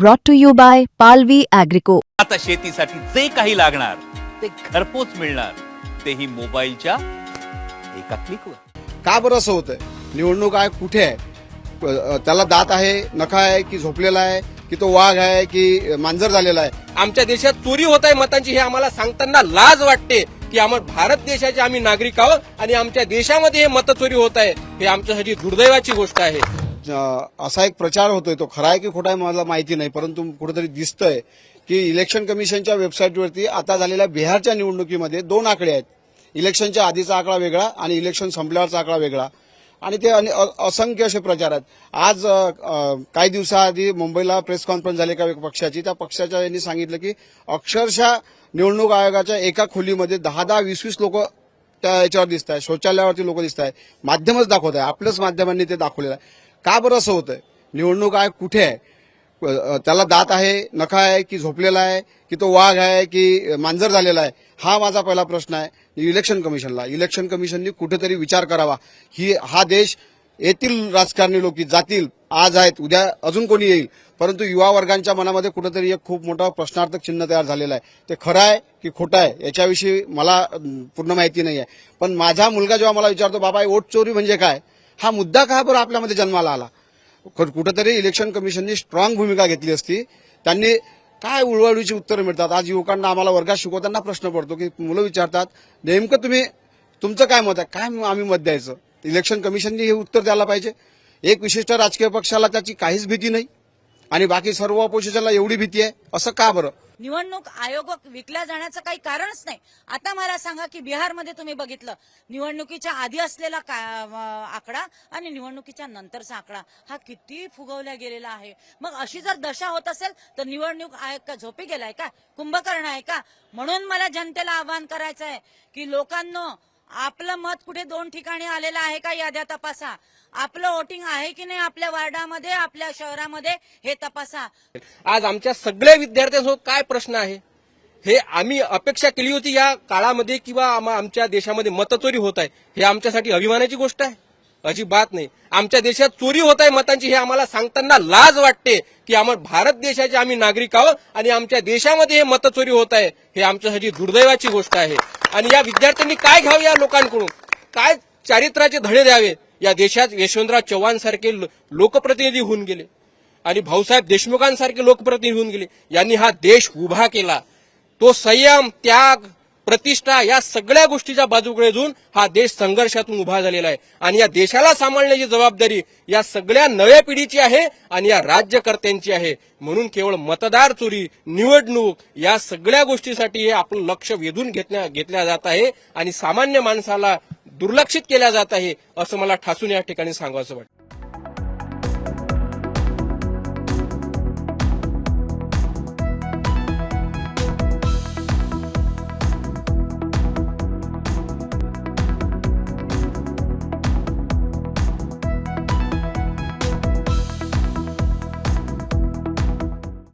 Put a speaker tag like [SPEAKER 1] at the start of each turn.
[SPEAKER 1] brought to you by Palvi Agrico.
[SPEAKER 2] आता शेतीसाठी जे काही लागणार ते घरपोच मिळणार. तेही मोबाईलच्या एका क्लिकवर
[SPEAKER 3] का बरं असं होतंय? निवडणूक आहे कुठे आहे? अ, त्याला दात आहे नखा आहे की झोपलेला आहे की तो वाघ आहे की मांजर झालेला आहे?
[SPEAKER 4] आमच्या देशात चोरी होत आहे मतांची हे आम्हाला सांगताना लाज वाटते की आम्हाला भारत देशाचे आम्ही नागरिक आहोत आणि आमच्या देशामध्ये हे मत चोरी होत आहे. हे आमच्यासाठी दुर्दैवाची गोष्ट आहे.
[SPEAKER 3] असा एक प्रचार होतोय तो. खरा आहे की खोटा आहे मला माहिती नाही परंतु कुठेतरी दिसतंय की इलेक्शन कमिशनच्या वेबसाईटवरती आता झालेल्या बिहारच्या निवडणुकीमध्ये दोन आकडे आहेत. इलेक्शनच्या आधीचा आकडा वेगळा आणि इलेक्शन संपल्यावरचा आकडा वेगळा. आणि ते असंख्य असे प्रचार आहेत. आज काही दिवसाआधी मुंबईला प्रेस कॉन्फरन्स झाली एका पक्षाची. त्या पक्षाच्या यांनी सांगितलं की अक्षरशः निवडणूक आयोगाच्या एका खोलीमध्ये दहा दहा वीस वीस लोक त्या याच्यावर दिसत आहे शौचालयावरती लोक दिसत आहे माध्यमच दाखवत आहे आपल्याच माध्यमांनी ते दाखवलेलं आहे. का बरं असं होतंय? निवडणूक आयोग कुठे आहे? त्याला दात आहे नखा आहे की झोपलेला आहे की तो वाघ आहे की मांजर झालेला आहे? हा माझा पहिला प्रश्न आहे. इलेक्शन कमिशनला. इलेक्शन कमिशननी कुठेतरी विचार करावा. ही हा देश येथील राजकारणी लोक जातील आज आहेत उद्या अजून कोणी येईल? परंतु युवा वर्गांच्या मनामध्ये कुठेतरी एक खूप मोठा प्रश्नार्थक चिन्ह तयार झालेलं आहे. ते खरं आहे की खोटं आहे? याच्याविषयी मला पूर्ण माहिती नाही आहे पण माझा मुलगा जेव्हा मला विचारतो बाबा वोट चोरी म्हणजे काय? हा मुद्दा का बरं आपल्यामध्ये जन्माला आला? कुठंतरी इलेक्शन कमिशननी स्ट्रॉंग भूमिका घेतली असती. त्यांनी काय उळवळीची उत्तरं मिळतात? आज युवकांना आम्हाला वर्गात शिकवताना प्रश्न पडतो की मुलं विचारतात नेमकं तुम्ही तुमचं काय मत आहे? काय आम्ही मत द्यायचं? इलेक्शन कमिशननी हे उत्तर द्यायला पाहिजे. एक विशिष्ट राजकीय पक्षाला त्याची काहीच भीती नाही आणि बाकी सर्व ऑपोजिशनला एवढी भीती आहे? असं का बरं?
[SPEAKER 5] निवडणूक आयोग विकल्या जाण्याचं काही कारणच नाही. आता मला सांगा की बिहारमध्ये तुम्ही बघितलं निवडणुकीच्या आधी असलेला का- आकडा आणि निवडणुकीच्या नंतरचा आकडा हा किती फुगवला गेलेला आहे. मग अशी जर दशा होत असेल तर निवडणूक आयोग का झोपी गेलाय का? कुंभकर्ण आहे का? म्हणून मला जनतेला आवाहन करायचं आहे की लोकांना आपलं मत कुठे दोन ठिकाणी आलेलं आहे का याद्या तपासा. आपलं वोटिंग आहे की नाही आपल्या वार्डामध्ये आपल्या शहरामध्ये हे तपासा.
[SPEAKER 4] आज आमच्या सगळ्या विद्यार्थ्यांसोबत काय प्रश्न आहे? हे आम्ही अपेक्षा केली होती या काळामध्ये किंवा आमच्या देशामध्ये मतचोरी होत आहे. हे आमच्यासाठी अभिमानाची गोष्ट आहे. अजिबात नाही. आमच्या देशात चोरी होत आहे मतांची हे आम्हाला सांगताना लाज वाटते की आम्हाला भारत देशाचे आम्ही नागरिक आहोत आणि आमच्या देशामध्ये हे मतचोरी होत आहे. हे आमच्यासाठी दुर्दैवाची गोष्ट आहे. आणि या विद्यार्थ्यांनी काय घ्यावं या लोकांकडून? काय चारित्र्याचे धडे द्यावे? या देशात यशवंतराव चव्हाण सारखे लोकप्रतिनिधी होऊन गेले. आणि भाऊसाहेब देशमुखांसारखे लोकप्रतिनिधी होऊन गेले. यांनी हा देश उभा केला. तो संयम त्याग प्रतिष्ठा या सगळ्या गोष्टीच्या बाजूकडे जाऊन हा देश संघर्षातून उभा झालेला आहे. आणि या देशाला सांभाळण्याची जबाबदारी या सगळ्या नव्या पिढीची आहे आणि या राज्यकर्त्यांची आहे. म्हणून केवळ मतदार चोरी निवडणूक या सगळ्या गोष्टीसाठी हे आपलं लक्ष वेधून घेतल्या घेतल्या जात आहे आणि सामान्य माणसाला दुर्लक्षित केल्या जात आहे असं मला ठासून या ठिकाणी सांगावं वाटतं.